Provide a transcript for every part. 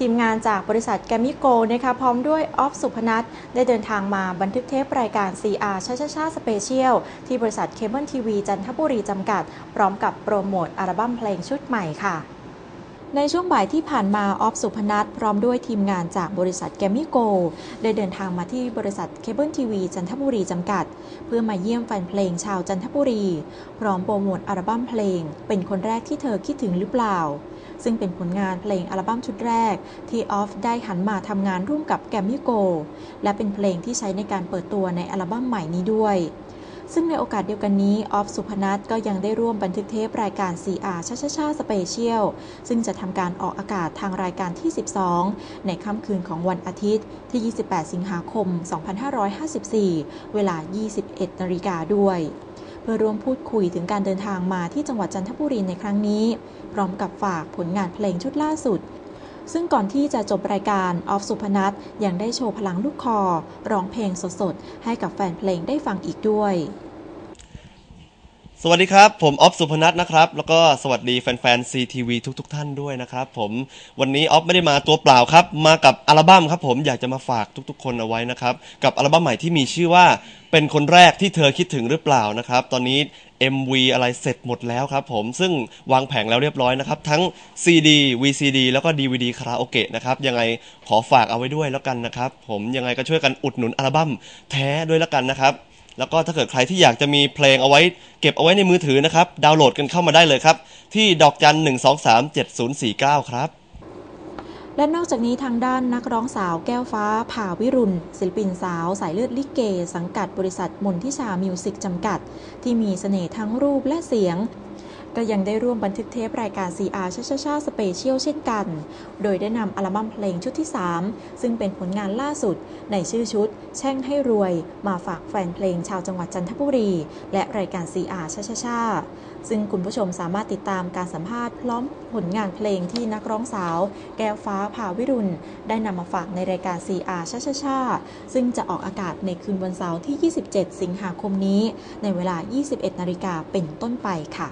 ทีมงานจากบริษัทแกมิโกนะคะพร้อมด้วยออฟสุพนัทได้เดินทางมาบันทึกเทปรายการ CR ชาชาชาสเปเชียลที่บริษัทเคเบิลทีวีจันทบุรีจำกัด พร้อมกับโปรโมทอัลบั้มเพลงชุดใหม่ค่ะในช่วงบ่ายที่ผ่านมาออฟสุพนัทพร้อมด้วยทีมงานจากบริษัทแกมมิโกได้เดินทางมาที่บริษัทเคเบิลทีวีจันทบุรีจำกัด เพื่อมาเยี่ยมแฟนเพลงชาวจันทบุรี พร้อมโปรโมทอัลบั้มเพลง เป็นคนแรกที่เธอคิดถึงหรือเปล่า ซึ่งเป็นผลงานเพลงอัลบั้มชุดแรก ที่ออฟได้หันมาทำงานร่วมกับแกมมิโก และเป็นเพลงที่ใช้ในการเปิดตัวในอัลบั้มใหม่นี้ด้วย ซึ่งในโอกาสเดียวกันนี้ ออฟสุพนัทก็ยังได้ร่วมบันทึกเทปรายการ CR ชาชาชาสเปเชียลซึ่งจะทำการออกอากาศทางรายการที่ 12 ในค่ำคืนของวันอาทิตย์ที่ 28 สิงหาคม 2554 เวลา 21นาฬิกาด้วย เพื่อร่วมพูดคุยถึงการเดินทางมาที่จังหวัดจันทบุรีในครั้งนี้ พร้อมกับฝากผลงานเพลงชุดล่าสุด ซึ่งก่อนที่จะจบรายการออฟสุพนัทยังได้โชว์พลังลูกคอร้องเพลงสดๆให้กับแฟนเพลงได้ฟังอีกด้วย สวัสดีครับ ผมออฟสุพนัทนะครับ แล้วก็สวัสดีแฟนๆ CTV ทุกๆทท่านด้วยนะครับผมวันนี้ออฟไม่ได้มาตัวเปล่าครับ มากับอัลบั้มครับผมอยากจะมาฝากทุกๆ คนเอาไว้นะครับ กับอัลบั้มใหม่ที่มีชื่อว่าเป็นคนแรกที่เธอคิดถึงหรือเปล่านะครับ ตอนนี้ MV อะไรเสร็จหมดแล้วครับผมซึ่งวางแผงแล้วเรียบร้อยนะครับ ทั้ง CD VCD แล้วก็ DVD คาราโอเกะนะครับ ยังไงขอฝากเอาไว้ด้วยแล้วกันนะครับ ผมยังไงก็ช่วยกันอุดหนุนอัลบั้มแท้ด้วยแล้วกันนะครับ แล้วก็ถ้าเกิดใครที่อยากจะมีเพลงเอาไว้ เก็บเอาไว้ในมือถือนะครับ ดาวน์โหลดกันเข้ามาได้เลยครับ ที่ดอกจัน 1 2 3 7 0 4 9 ครับ และนอกจากนี้ทางด้านนักร้องสาวแก้วฟ้าผ่าวิรุณ ศิลปินสาวสายเลือดลิเก สังกัดบริษัทมนทิชามิวสิกจำกัด ที่มีเสน่ห์ทั้งรูปและเสียง ก็ยังได้ร่วมบันทึกเทปรายการ CR ชาชาชาสเปเชียลเช่นกัน โดยได้นำอัลบั้มเพลงชุดที่ 3 ซึ่งเป็นผลงานล่าสุด ในชื่อชุด แช่งให้รวย มาฝากแฟนเพลงชาวจังหวัดจันทบุรี และรายการ CR ชาชาชาซึ่งคุณผู้ชมสามารถติดตามการสัมภาษณ์พร้อมผลงานเพลงที่นักร้องสาว แก้วฟ้าผ่าวิรุณ ได้นำมาฝากในรายการ CR ชาชาชาซึ่งจะออกอากาศในคืนวันเสาร์ที่ 27 สิงหาคมนี้ ในเวลา 21 นาฬิกาเป็นต้นไปค่ะ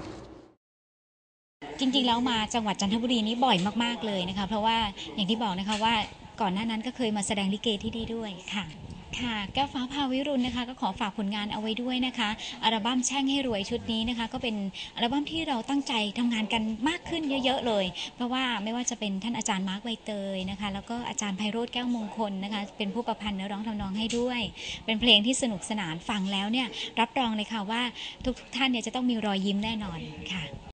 จริงๆแล้วมาจังหวัดจันทบุรีนี้บ่อยมากๆเลยนะคะ เพราะว่าอย่างที่บอกนะคะว่าก่อนหน้านั้นก็เคยมาแสดงลิเกที่นี่ด้วยค่ะค่ะแก้วฟ้าพาวิรุณนะคะ ก็ขอฝากผลงานเอาไว้ด้วยนะคะ อัลบั้มแช่งให้รวยชุดนี้นะคะ ก็เป็นอัลบั้มที่เราตั้งใจทำงานกันมากขึ้นเยอะๆเลย เพราะว่าไม่ว่าจะเป็นท่านอาจารย์มาร์คใบเตยนะคะ แล้วก็อาจารย์ไพโรธแก้วมงคลนะคะ เป็นผู้ประพันธ์เนื้อร้องทำนองให้ด้วย เป็นเพลงที่สนุกสนานฟังแล้วเนี่ยรับรองเลยค่ะว่าทุกๆท่านเนี่ยจะต้องมีรอยยิ้มแน่นอนค่ะ